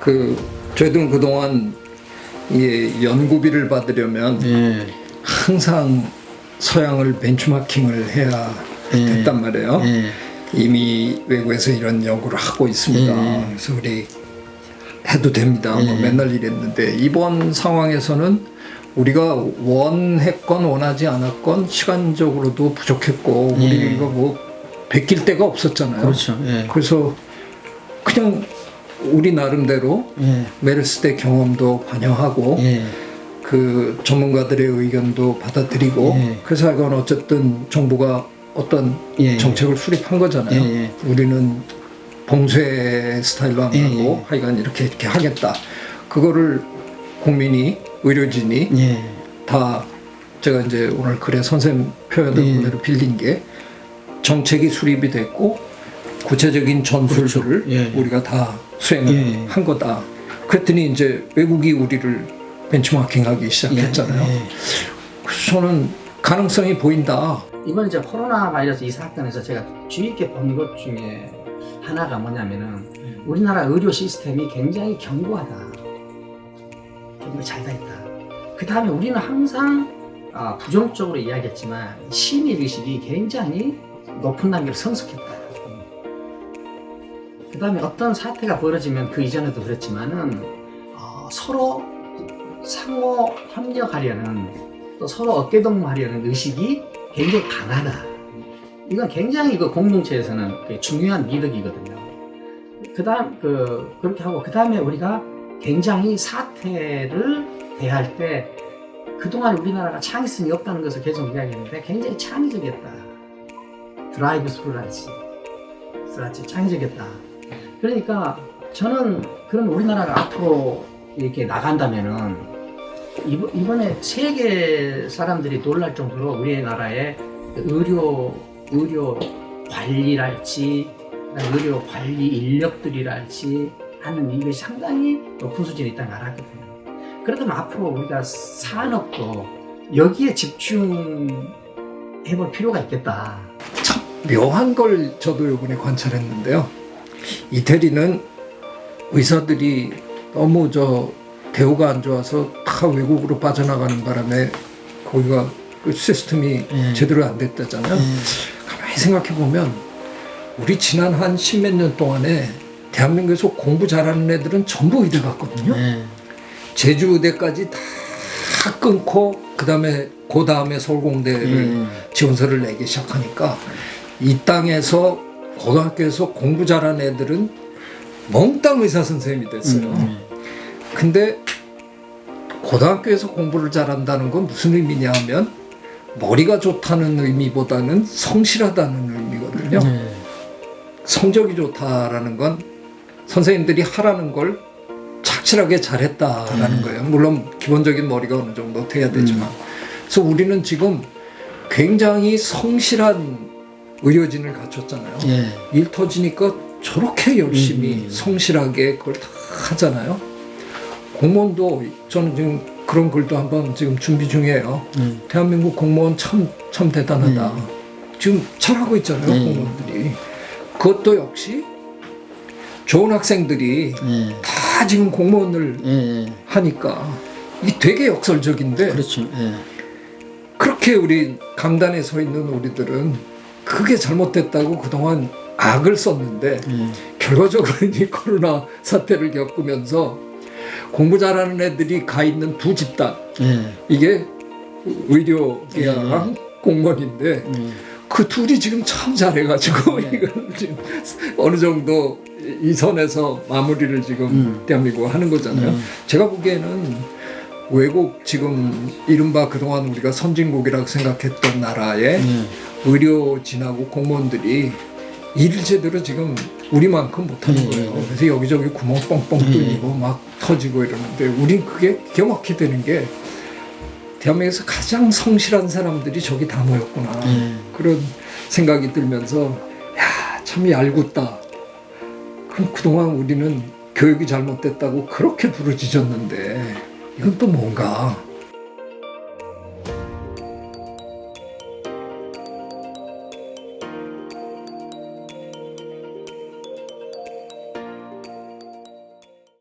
그 저희들은 그동안 이 연구비를 받으려면 예. 항상 서양을 벤치마킹을 해야 예. 됐단 말이에요. 예. 이미 외국에서 이런 연구를 하고 있습니다. 예. 그래서 우리 해도 됩니다. 뭐 예. 맨날 이랬는데 이번 상황에서는 우리가 원했건 원하지 않았건 시간적으로도 부족했고 예. 우리가 뭐 베낄 데가 없었잖아요. 그렇죠. 예. 그래서 그냥 우리 나름대로 예. 메르스 때 경험도 반영하고 예. 그 전문가들의 의견도 받아들이고 예. 그래서 이건 어쨌든 정부가 어떤 예. 정책을 수립한 거잖아요. 예, 예. 우리는 봉쇄 스타일로 안 예, 하고 예. 하여간 이렇게 이렇게 하겠다. 그거를 국민이 의료진이 예. 다 제가 이제 오늘 글에 선생님 표현을 예. 그대로 빌린 게 정책이 수립이 됐고 구체적인 전술들을 그렇죠. 예. 우리가 다 수행을 예. 한 거다. 그랬더니 이제 외국이 우리를 벤치마킹하기 시작했잖아요. 예. 그래서 저는 가능성이 보인다. 이번 이제 코로나 바이러스 이 사건에서 제가 주의 깊게 본 것 중에 하나가 뭐냐면은 우리나라 의료 시스템이 굉장히 견고하다. 굉장히 잘돼 있다. 그 다음에 우리는 항상 아, 부정적으로 이야기했지만 시민 의식이 굉장히 높은 단계로 성숙했다. 그 다음에 어떤 사태가 벌어지면 그 이전에도 그랬지만은 어, 서로 상호 협력하려는 또 서로 어깨동무하려는 의식이 굉장히 강하다. 이건 굉장히 그 공동체에서는 그 중요한 미덕이거든요. 그 다음, 그, 그렇게 하고, 그 다음에 우리가 굉장히 사태를 대할 때 그동안 우리나라가 창의성이 없다는 것을 계속 이야기했는데 굉장히 창의적이었다. 드라이브 스루랄지, 스라지 창의적이었다. 그러니까 저는 그런 우리나라가 앞으로 이렇게 나간다면은 이번- 이번에 세계 사람들이 놀랄 정도로 우리나라의 의료 의료 관리랄지 의료 관리 인력들이랄지 하는 이것이 상당히 높은 수준에 있다는 걸 알았거든요. 그렇다면 앞으로 우리가 산업도 여기에 집중해볼 필요가 있겠다. 참 묘한 걸 저도 이번에 관찰했는데요. 이태리는 의사들이 너무 저 대우가 안 좋아서 다 외국으로 빠져나가는 바람에 거기가 그 시스템이 예. 제대로 안 됐다잖아요. 가만히 생각해 보면 우리 지난 한 십몇 년 동안에 대한민국에서 공부 잘하는 애들은 전부 의대 갔거든요. 네. 제주 의대까지 다 끊고 그 다음에 그 다음에 서울공대를 음. 지원서를 내기 시작하니까 이 땅에서 고등학교에서 공부 잘하는 애들은 몽땅 의사 선생님이 됐어요. 음. 근데 고등학교에서 공부를 잘한다는 건 무슨 의미냐 하면 머리가 좋다는 의미보다는 성실하다는 의미거든요. 네. 성적이 좋다라는 건 선생님들이 하라는 걸 착실하게 잘했다라는 음. 거예요. 물론 기본적인 머리가 어느 정도 돼야 되지만. 그래서 우리는 지금 굉장히 성실한 의료진을 갖췄잖아요. 예. 일 터지니까 저렇게 열심히 음. 성실하게 그걸 다 하잖아요. 공무원도 저는 지금 그런 글도 한번 지금 준비 중이에요. 음. 대한민국 공무원 참, 참 대단하다. 음. 지금 잘하고 있잖아요, 음. 공무원들이. 그것도 역시 좋은 학생들이 예. 다 지금 공무원을 예. 예. 하니까 이게 되게 역설적인데 그렇죠. 예. 그렇게 우리 강단에 서 있는 우리들은 그게 잘못됐다고 그동안 악을 썼는데 예. 결과적으로 이 코로나 사태를 겪으면서 공부 잘하는 애들이 가 있는 두 집단 예. 이게 의료계랑 공무원인데 예. 그 둘이 지금 참 잘해가지고 네. 이건 지금 어느 정도 이 선에서 마무리를 지금 음. 대한민국 하는 거잖아요. 음. 제가 보기에는 외국 지금 이른바 그동안 우리가 선진국이라고 생각했던 나라의 예. 의료진하고 공무원들이 일을 제대로 지금 우리만큼 못하는 음. 거예요. 그래서 여기저기 구멍 뻥뻥 음. 뚫리고 막 터지고 이러는데 우린 그게 기가 막히게 되는 게 대한민국에서 가장 성실한 사람들이 저기 다 모였구나. 예. 그런 생각이 들면서 야, 참 얄궂다. 그럼 그동안 우리는 교육이 잘못됐다고 그렇게 부르짖었는데 이건 또 뭔가